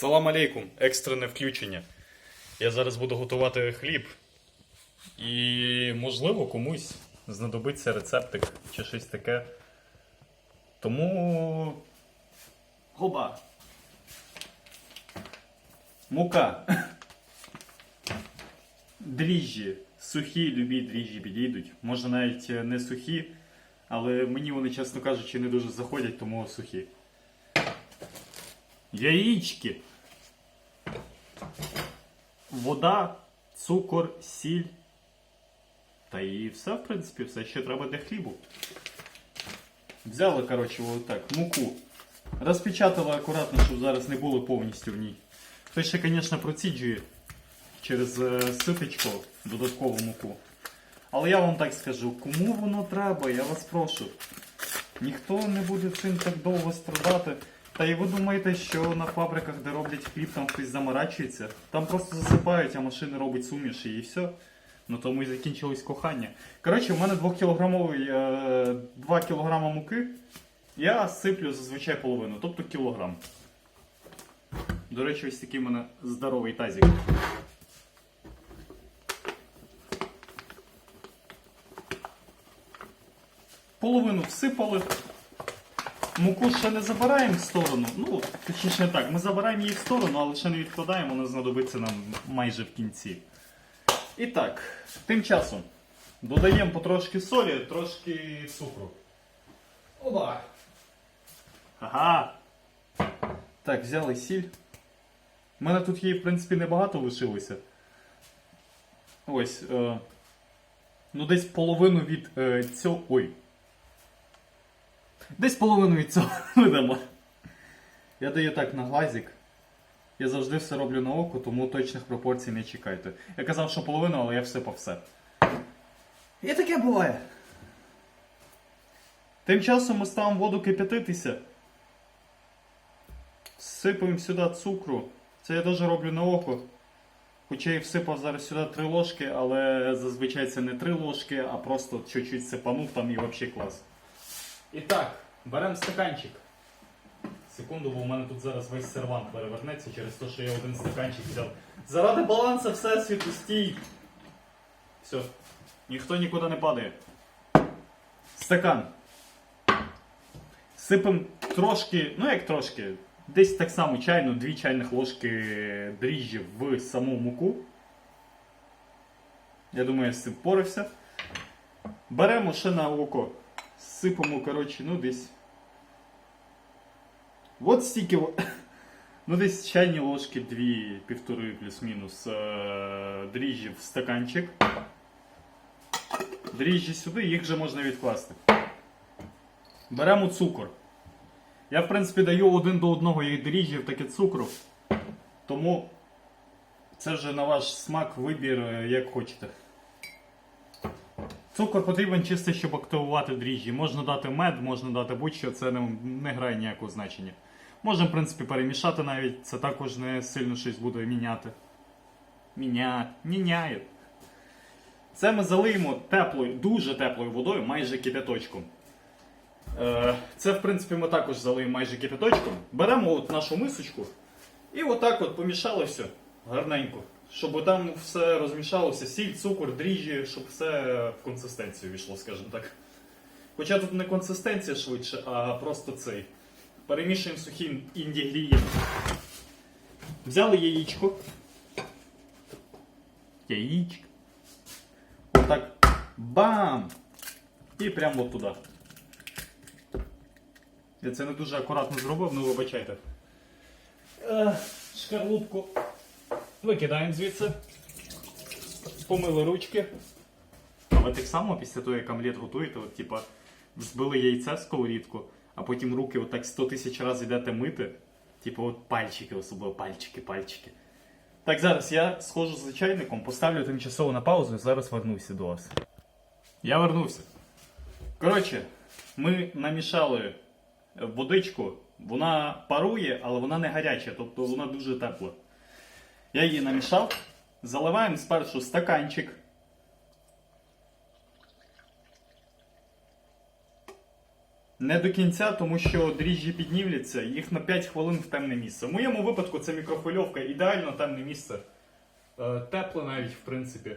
Салам алейкум, екстрене включення. Я зараз буду готувати хліб. І, можливо, комусь знадобиться рецептик чи щось таке. Тому. Гоба. Мука. Дріжджі. Сухі, любі дріжджі підійдуть. Може навіть е, не сухі, але мені вони, чесно кажучи, не дуже заходять, тому сухі. Яєчки. Вода, цукор, сіль. Та і все, в принципі, все, що треба для хлібу. Взяли, коротше, отак, муку. Розпечатали акуратно, щоб зараз не було повністю в ній. Хтось ще, звісно, проціджує через е, ситечко додаткову муку. Але я вам так скажу, кому воно треба, я вас прошу. Ніхто не буде цим так довго страдати. Та і ви думаєте, що на фабриках, де роблять хліб, там хтось заморачується? Там просто засипають, а машина робить суміш і все. На тому і закінчилось кохання. Коротше, у мене 2-кілограмовий, е, 2 кг муки. Я сиплю зазвичай половину, тобто кілограм. До речі, ось такий у мене здоровий тазик. Половину всипали. Муку ще не забираємо в сторону. Ну, точніше так, ми забираємо її в сторону, але ще не відкладаємо, вона знадобиться нам майже в кінці. І так, тим часом додаємо потрошки солі, трошки цукру. Оба! Ага. Так, взяли сіль. У мене тут її, в принципі, небагато лишилося. Ось. Е, ну, десь половину від е, цього. Ой. Десь половину від цього видамо. Я даю так на глазик. Я завжди все роблю на око, тому точних пропорцій не чекайте. Я казав, що половину, але я всипав все. І таке буває. Тим часом ми ставимо воду кип'ятитися. Всипаємо сюди цукру. Це я теж роблю на око. Хоча я всипав зараз сюди 3 ложки, але зазвичай це не 3 ложки, а просто чуть-чуть сипанув там і взагалі клас. І так, беремо стаканчик. Секунду, бо в мене тут зараз весь сервант перевернеться через те, що я один стаканчик взяв. Заради балансу всесвіту стій. Все. Ніхто нікуди не падає. Стакан. Сипем трошки, ну як трошки, десь так само чайну, дві чайних ложки дріжджі в саму муку. Я думаю, я з цим впорався. Беремо ще на око. Сипемо, коротше, ну десь. От стільки. Ну, десь чайні ложки, дві, півтори плюс-мінус е- дріжджі в стаканчик. Дріжджі сюди, їх вже можна відкласти. Беремо цукор. Я, в принципі, даю один до одного як дріжджів, так і цукру. Тому це вже на ваш смак, вибір, е, як хочете. Цукор потрібен чисто, щоб активувати дріжджі. Можна дати мед, можна дати будь-що, це не, не грає ніякого значення. Можемо, в принципі, перемішати навіть, це також не сильно щось буде міняти. Міня... Міняє. Це ми залиємо теплою, дуже теплою водою, майже кипяточком. Е, Це, в принципі, ми також залиємо майже кипяточком. Беремо от нашу мисочку і отак от помішали все гарненько. Щоб там все розмішалося, сіль, цукор, дріжджі, щоб все в консистенцію війшло, скажімо так. Хоча тут не консистенція швидше, а просто цей. Перемішуємо сухі інгредієнти. Взяли яєчко. Яєчко. Отак. Бам! І прямо от туди. Я це не дуже акуратно зробив, ну вибачайте. Е, шкарлупку викидаємо звідси. Помили ручки. А ви так само після того, як омлет готуєте, от, типа, збили яйце в сковорідку, а потім руки отак 100 тисяч разів йдете мити. Типу, от пальчики, особливо пальчики, пальчики. Так, зараз я схожу з чайником, поставлю тимчасово на паузу і зараз вернуся до вас. Я вернувся. Коротше, ми намішали водичку, вона парує, але вона не гаряча, тобто вона дуже тепла. Я її намішав. Заливаємо спершу стаканчик. Не до кінця, тому що дріжджі піднівляться, їх на 5 хвилин в темне місце. В моєму випадку це мікрохвильовка, ідеально темне місце. Е, тепле навіть, в принципі.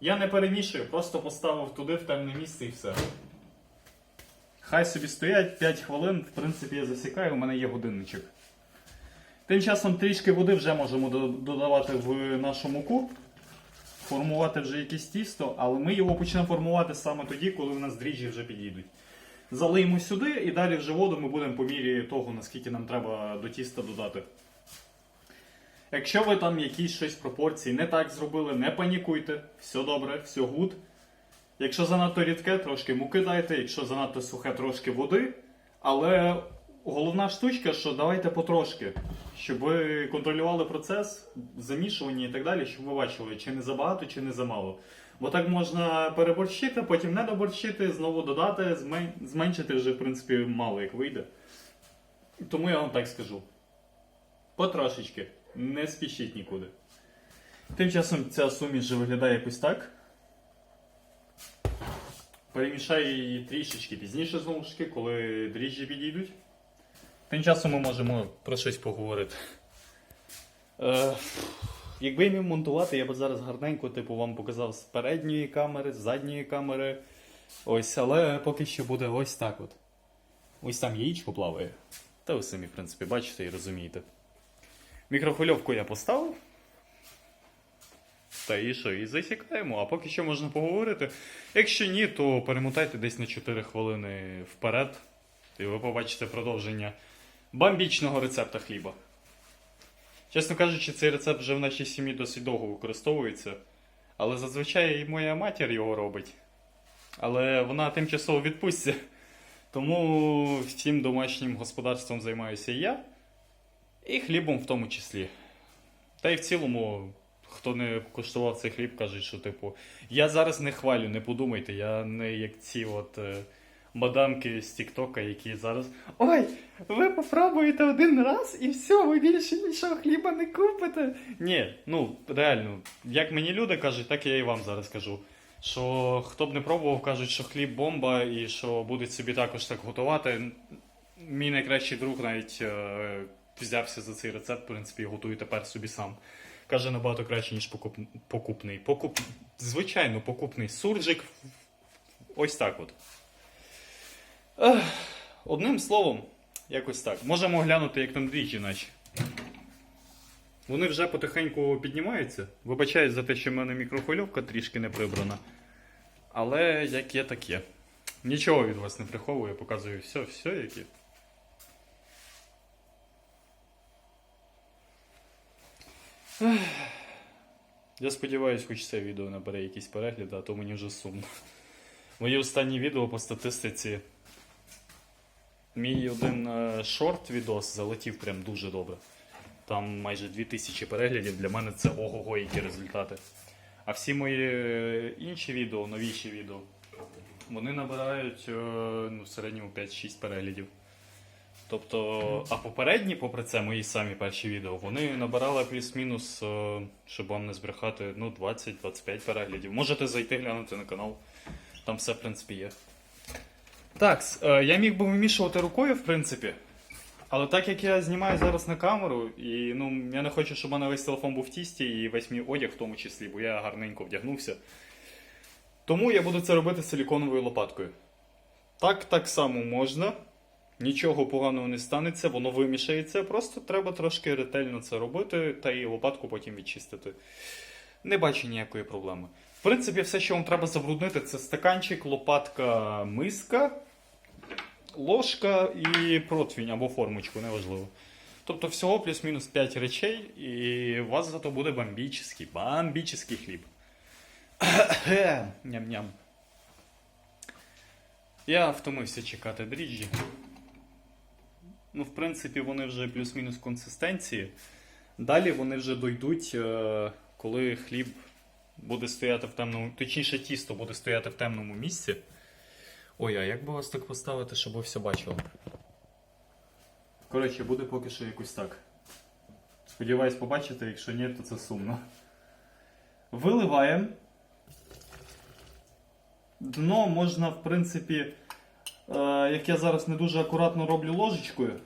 Я не перемішую, просто поставив туди в темне місце і все. Хай собі стоять 5 хвилин, в принципі, я засікаю, у мене є годинничок. Тим часом трішки води вже можемо додавати в нашу муку, формувати вже якесь тісто, але ми його почнемо формувати саме тоді, коли у нас дріжджі вже підійдуть. Залиємо сюди і далі вже воду ми будемо по мірі того, наскільки нам треба до тіста додати. Якщо ви там якісь щось пропорції не так зробили, не панікуйте, все добре, все гуд. Якщо занадто рідке, трошки муки дайте, якщо занадто сухе, трошки води. Але головна штучка, що давайте потрошки, щоб ви контролювали процес, замішування і так далі, щоб ви бачили, чи не забагато, чи не замало. Бо так можна переборщити, потім не доборщити, знову додати, зменшити вже, в принципі, мало як вийде. Тому я вам так скажу. Потрошечки. Не спішіть нікуди. Тим часом ця суміш вже виглядає якось так. Перемішаю її трішечки пізніше, знову ж таки, коли дріжджі підійдуть. Тим часом ми можемо про щось поговорити. Е, якби я міг монтувати, я б зараз гарненько типу, вам показав з передньої камери, з задньої камери. Ось, але поки що буде ось так от. Ось там яєчко плаває. Та ви самі, в принципі, бачите і розумієте. Мікрохвильовку я поставив. Та і що, і засікаємо, а поки що можна поговорити. Якщо ні, то перемотайте десь на 4 хвилини вперед, і ви побачите продовження бамбічного рецепта хліба. Чесно кажучи, цей рецепт вже в нашій сім'ї досить довго використовується. Але зазвичай і моя матір його робить. Але вона тимчасово у відпустці. Тому всім домашнім господарством займаюся і я. І хлібом в тому числі. Та й в цілому, хто не куштував цей хліб, кажуть, що типу, я зараз не хвалю, не подумайте, я не як ці от е, мадамки з Тіктока, які зараз. Ой, ви попробуєте один раз і все, ви більше нічого хліба не купите. Ні, ну реально, як мені люди кажуть, так я і вам зараз кажу. Що хто б не пробував, кажуть, що хліб бомба і що будуть собі також так готувати. Мій найкращий друг навіть е, взявся за цей рецепт, в принципі, і готує тепер собі сам. Каже, набагато краще, ніж покуп... покупний. Покуп... Звичайно, покупний суржик. Ось так от. Одним словом, якось так. Можемо оглянути, як там двічі, наче. Вони вже потихеньку піднімаються. Вибачаюсь за те, що в мене мікрохвильовка трішки не прибрана. Але як є, так є. Нічого від вас не приховую, показую все, все як. Я сподіваюся, хоч це відео набере якісь перегляди, а то мені вже сумно. Мої останні відео по статистиці. Мій один е, шорт відос залетів прям дуже добре. Там майже 2000 переглядів. Для мене це ого-го, які результати. А всі мої е, інші відео, новіші відео, вони набирають е, ну, в середньому 5-6 переглядів. Тобто, а попередні, попри це, мої самі перші відео, вони набирали плюс-мінус, щоб вам не збрехати, ну, 20-25 переглядів. Можете зайти глянути на канал. Там все, в принципі, є. Так, е, я міг би вимішувати рукою, в принципі. Але так як я знімаю зараз на камеру, і ну, я не хочу, щоб у мене весь телефон був в тісті і весь мій одяг в тому числі, бо я гарненько вдягнувся. Тому я буду це робити силіконовою лопаткою. Так, так само можна. Нічого поганого не станеться, воно вимішається. Просто треба трошки ретельно це робити та і лопатку потім відчистити. Не бачу ніякої проблеми. В принципі, все, що вам треба забруднити, це стаканчик, лопатка, миска, ложка і противень або формочку, неважливо. Тобто всього плюс-мінус 5 речей, і у вас зато буде бомбічний, бомбічний хліб. Ням-ням. Я втомився чекати дріжджі. Ну, в принципі, вони вже плюс-мінус консистенції. Далі вони вже дойдуть, е, коли хліб буде стояти в темному, точніше, тісто буде стояти в темному місці. Ой, а як би вас так поставити, щоб ви все бачили? Коротше, буде поки що якось так. Сподіваюсь побачити, якщо ні, то це сумно. Виливаємо. Дно можна, в принципі, е, як я зараз не дуже акуратно роблю ложечкою.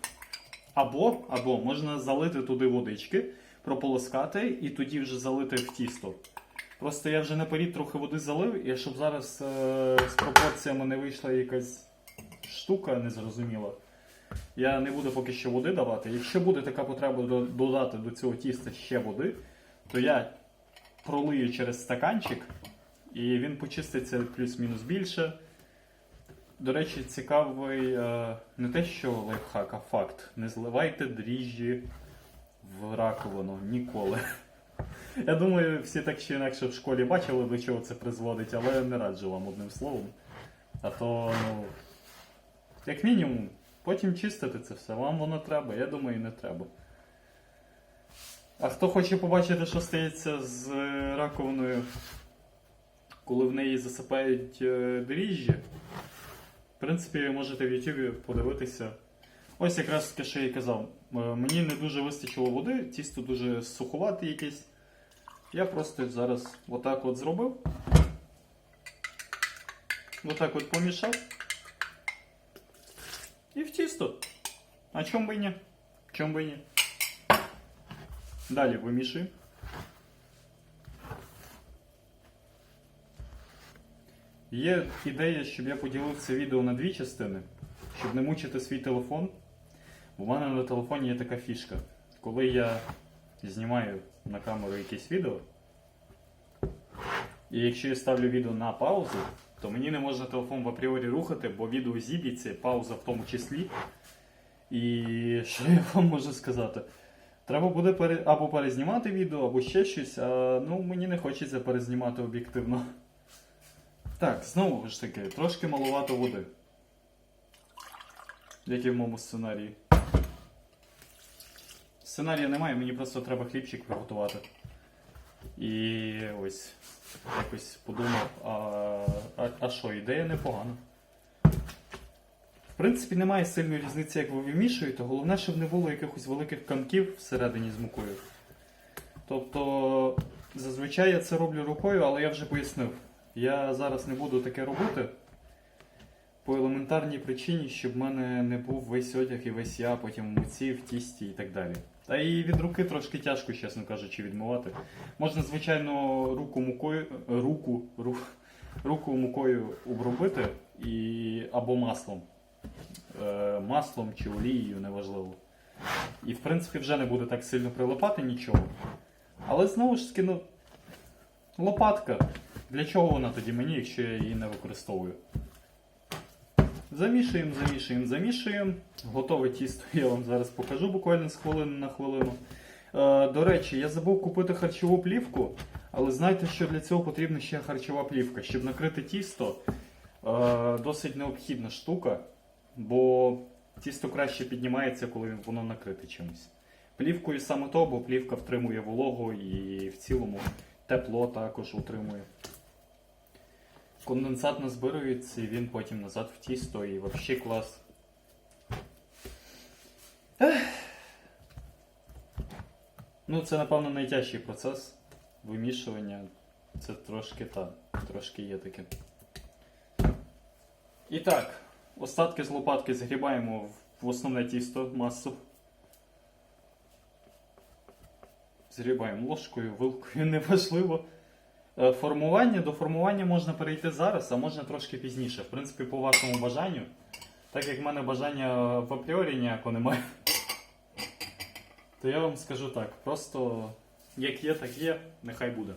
Або, або можна залити туди водички, прополоскати і тоді вже залити в тісто. Просто я вже наперед трохи води залив, і щоб зараз е, з пропорціями не вийшла якась штука незрозуміла. Я не буду поки що води давати. Якщо буде така потреба до- додати до цього тіста ще води, то я пролию через стаканчик, і він почиститься плюс-мінус більше. До речі, цікавий е, не те, що лайфхак, а факт. Не зливайте дріжджі в раковину ніколи. Я думаю, всі так чи інакше в школі бачили, до чого це призводить, але не раджу вам одним словом. А то, ну, як мінімум, потім чистити це все. Вам воно треба, я думаю, не треба. А хто хоче побачити, що стається з е, раковиною, коли в неї засипають е, дріжджі, в принципі, можете в YouTube подивитися. Ось якраз таке, що я і казав. Е, Мені не дуже вистачило води, тісто дуже суховате якесь. Я просто зараз отак от зробив. Отак от помішав. І в тісто. А чом би ні? Чом би ні? Далі вимішуємо. Є ідея, щоб я поділив це відео на дві частини, щоб не мучити свій телефон. У мене на телефоні є така фішка. Коли я знімаю на камеру якесь відео, і якщо я ставлю відео на паузу, то мені не можна телефон в апріорі рухати, бо відео зіб'ється, пауза в тому числі. І що я вам можу сказати? Треба буде пере... або перезнімати відео, або ще щось, а ну мені не хочеться перезнімати об'єктивно. Так, знову ж таки, трошки малувато води. Як і в моєму сценарії. Сценарія немає, мені просто треба хлібчик приготувати. І ось якось подумав, а, а, а що, ідея непогана. В принципі, немає сильної різниці, як ви вимішуєте. Головне, щоб не було якихось великих камків всередині з мукою. Тобто, зазвичай я це роблю рукою, але я вже пояснив. Я зараз не буду таке робити. По елементарній причині, щоб в мене не був весь одяг і весь я, потім в муці, в тісті і так далі. Та і від руки трошки тяжко, чесно кажучи, відмивати. Можна, звичайно, руку мукою, руку, ру, руку мукою обробити і, або маслом. Е, маслом чи олією, неважливо. І в принципі вже не буде так сильно прилипати нічого. Але знову ж таки, ну, лопатка. Для чого вона тоді мені, якщо я її не використовую? Замішуємо, замішуємо, замішуємо. Готове тісто я вам зараз покажу буквально з хвилини на хвилину. Е, до речі, я забув купити харчову плівку, але знайте, що для цього потрібна ще харчова плівка. Щоб накрити тісто, е, досить необхідна штука, бо тісто краще піднімається, коли воно накрите чимось. Плівкою саме то, бо плівка втримує вологу і в цілому тепло також утримує. Конденсат назбирується і він потім назад в тісто і взагалі клас. Ну, це, напевно, найтяжчий процес вимішування. Це трошки та, трошки є таке. І так, остатки з лопатки загрібаємо в- в основне тісто масу. Згрібаємо ложкою, вилкою, неважливо. Е, Формування до формування можна перейти зараз, а можна трошки пізніше. В принципі, по вашому бажанню. Так як в мене бажання в апріорі ніякого немає, то я вам скажу так: просто як є, так є, нехай буде.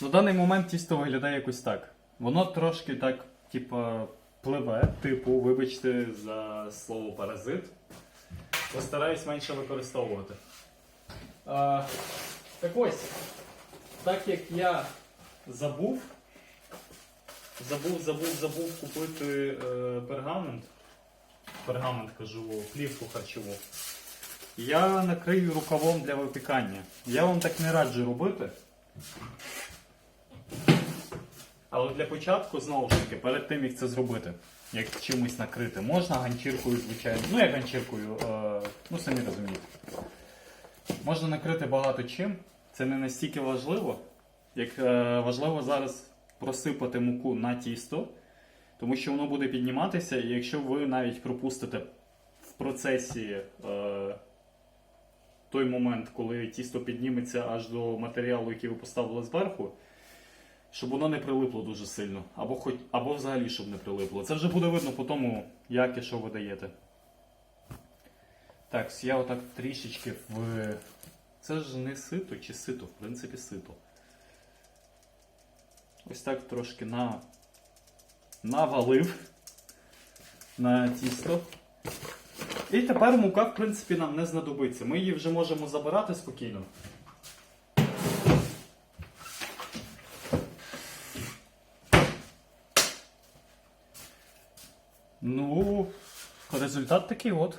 На даний момент тісто виглядає якось так. Воно трошки так, типа, пливе, типу, вибачте за слово паразит. Постараюсь менше використовувати. А, так ось. Так як я забув, забув, забув, забув купити е, пергамент, пергамент кажу, плівку харчову, я накрию рукавом для випікання. Я вам так не раджу робити. Але для початку, знову ж таки, перед тим як це зробити, як чимось накрити, можна ганчіркою, звичайно. Ну, як ганчіркою, е, ну самі розумієте. Можна накрити багато чим. Це не настільки важливо, як е, важливо зараз просипати муку на тісто, Тому що воно буде підніматися, і якщо ви навіть пропустите в процесі е, той момент, коли тісто підніметься аж до матеріалу, який ви поставили зверху, щоб воно не прилипло дуже сильно, або, хоч, або взагалі щоб не прилипло. Це вже буде видно по тому, як і що ви даєте. Так, я отак трішечки в. Це ж не сито чи сито, в принципі, сито. Ось так трошки на... навалив на тісто. І тепер мука, в принципі, нам не знадобиться. Ми її вже можемо забирати спокійно. Ну, результат такий от.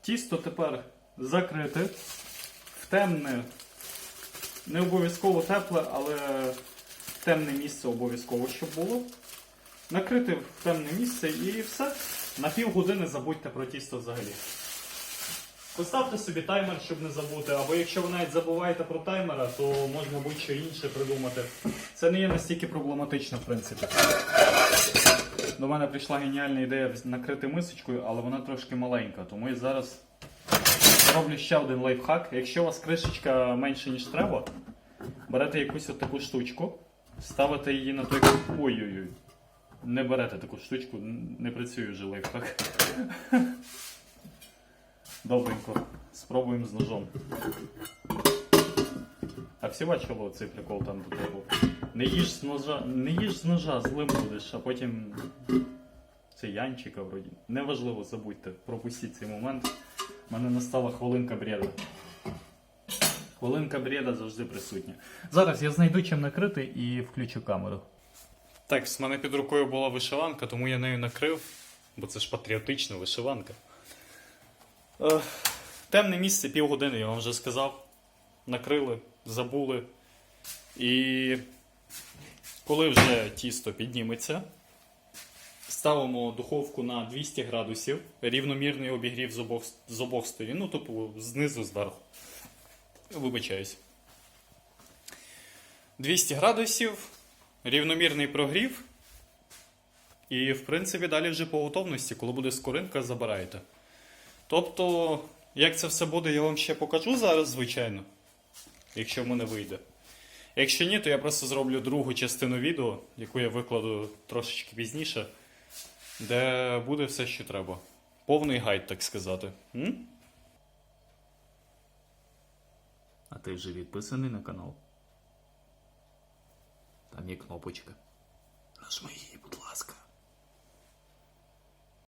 Тісто тепер закрите в темне, не обов'язково тепле, але темне місце обов'язково, щоб було. Накрити в темне місце і все. На півгодини забудьте про тісто взагалі. Поставте собі таймер, щоб не забути, або якщо ви навіть забуваєте про таймера, то можна будь-що інше придумати. Це не є настільки проблематично, в принципі. До мене прийшла геніальна ідея накрити мисочкою, але вона трошки маленька, тому я зараз роблю ще один лайфхак. Якщо у вас кришечка менше, ніж треба, берете якусь таку штучку, ставите її на той. Ой-ой-ой. Не берете таку штучку, не працює вже лайфхак. Добренько. Спробуємо з ножом. А всі бачили цей прикол там до того? Не їж з ножа, не їж з ножа, злим будеш, а потім. Це Янчика вроді. Неважливо, забудьте, пропустіть цей момент. У мене настала хвилинка бреда. Хвилинка бреда завжди присутня. Зараз я знайду чим накрити і включу камеру. Так, з мене під рукою була вишиванка, тому я нею накрив, бо це ж патріотична вишиванка. Е, темне місце півгодини, я вам вже сказав. Накрили, забули. І коли вже тісто підніметься, ставимо духовку на 200 градусів, рівномірний обігрів з обох, з обох сторін, ну тобто знизу, зверху. Вибачаюсь. 200 градусів, рівномірний прогрів. І, в принципі, далі вже по готовності, коли буде скоринка, забираєте. Тобто, як це все буде, я вам ще покажу зараз, звичайно, якщо в мене вийде. Якщо ні, то я просто зроблю другу частину відео, яку я викладу трошечки пізніше, де буде все, що треба. Повний гайд, так сказати. М? А ти вже відписаний на канал? Там є кнопочка. Нажми її, будь ласка.